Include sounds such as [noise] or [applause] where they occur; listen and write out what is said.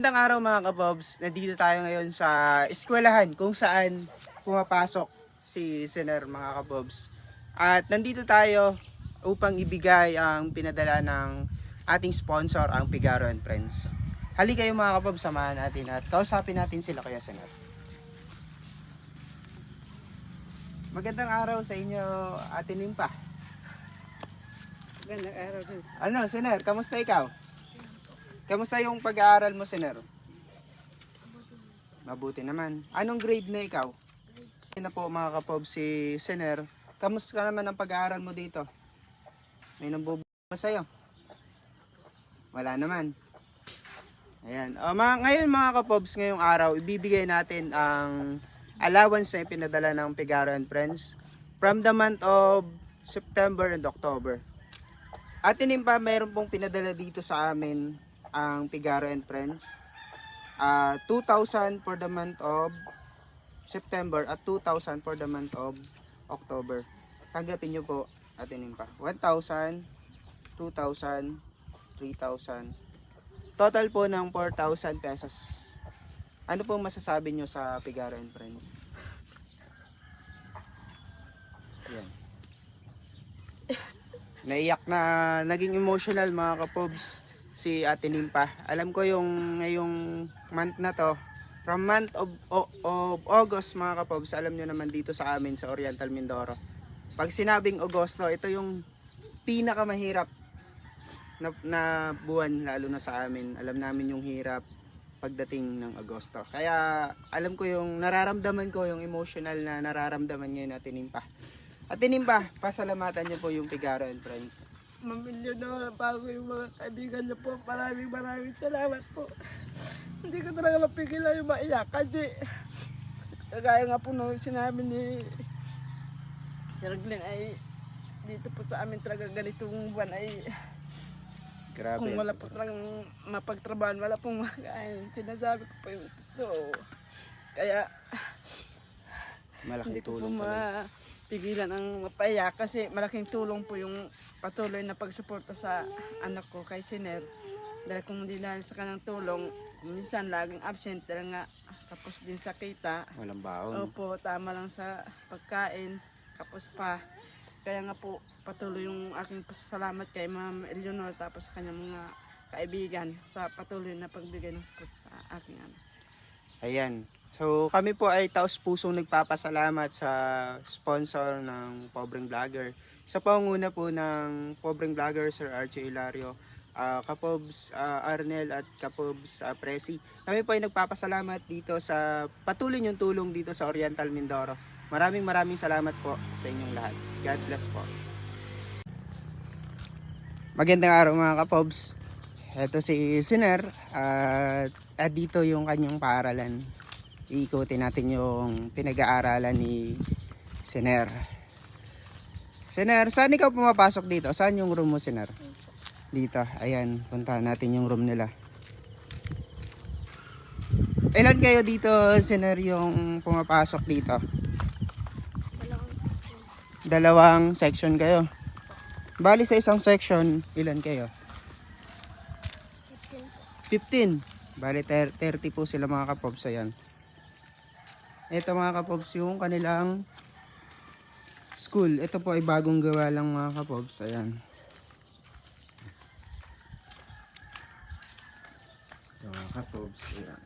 Magandang araw mga kabobs. Nandito tayo ngayon sa eskwelahan kung saan pumapasok si Sener mga kabobs. At nandito tayo upang ibigay ang pinadala ng ating sponsor, ang Pigaro and Friends. Hali kayo mga kabobs, samahan natin at kausapin natin sila kaya Sener. Magandang araw sa inyo, Ate Nimpa. Magandang araw din. Ano, Sener, kamusta ikaw? Kamusta yung pag-aaral mo, Sener? Mabuti naman. Anong grade na ikaw? Yan na po mga kapob si Sener. Kamusta ka naman ang pag-aaral mo dito? May nambubuo sa'yo? Wala naman. Ayan. O, mga, ngayon mga kapobs, ngayong araw, ibibigay natin ang allowance na ipinadala ng Pigaro and Friends from the month of September and October. At pa, mayroon pong pinadala dito sa amin ang Pigaro and Friends. Ah, 2,000 for the month of September at 2,000 for the month of October. Tanggapin nyo po, atin pa. 1,000, 2,000, 3,000. Total po ng 4,000 pesos. Ano pong masasabi nyo sa Pigaro and Friends? Yan. [laughs] Naiyak na, naging emotional mga kapobs si Ate Nimpa. Alam ko yung ngayong month na to, from month of, of August mga kapobs, alam nyo naman dito sa amin sa Oriental Mindoro. Pag sinabing Agosto, ito yung pinakamahirap na, na buwan lalo na sa amin. Alam namin yung hirap pagdating ng Agosto. Kaya alam ko yung nararamdaman ko, yung emotional na nararamdaman ngayon Ate Nimpa. Ate Nimpa, pasalamatan niyo po yung Pigaro and Friends. Mamilyon na bago yung mga kaibigan niyo po. Maraming maraming salamat po. Hindi ko talaga mapigilan yung maiyak kasi kagaya nga po nung sinabi ni Sir Glenn ay dito po sa amin talaga ganitong buwan ay Grabe. kung wala po talagang mapagtrabahan, wala pong makain. Sinasabi ko po yung totoo. Kaya Malaking hindi ko po tulong talaga. mapigilan ang mapaiyak kasi malaking tulong po yung patuloy na pagsuporta sa anak ko kay Siner. Dahil kung hindi dahil sa kanang tulong, minsan laging absent dahil nga tapos din sa kita. Walang baon. Opo, tama lang sa pagkain, kapos pa. Kaya nga po, patuloy yung aking pasasalamat kay Ma'am Eleanor tapos kanyang mga kaibigan sa patuloy na pagbigay ng support sa aking anak. Ayan. So kami po ay taos pusong nagpapasalamat sa sponsor ng Pobreng Vlogger. Sa panguna po ng Pobreng Vlogger, Sir RJ Hilario, ah, Kapobs ah, Arnel at Kapobs ah, Presi. Kami po ay nagpapasalamat dito sa patuloy niyong tulong dito sa Oriental Mindoro. Maraming maraming salamat po sa inyong lahat. God bless po. Magandang araw mga kapobs. Ito si Siner at, at dito yung kanyang paaralan. Iikutin natin yung pinag-aaralan ni Siner. Siner, saan ikaw pumapasok dito? Saan yung room mo, Siner? Dito. Ayan, puntahan natin yung room nila. Ilan kayo dito, Siner, yung pumapasok dito? Dalawang section kayo. Bali sa isang section, ilan kayo? 15. Bali, ter- 30 po sila mga kapobs. Ayan. Ito mga kapobs yung kanilang school. Ito po ay bagong gawa lang mga kapobs. Ayan. Mga kapobs. Ayan.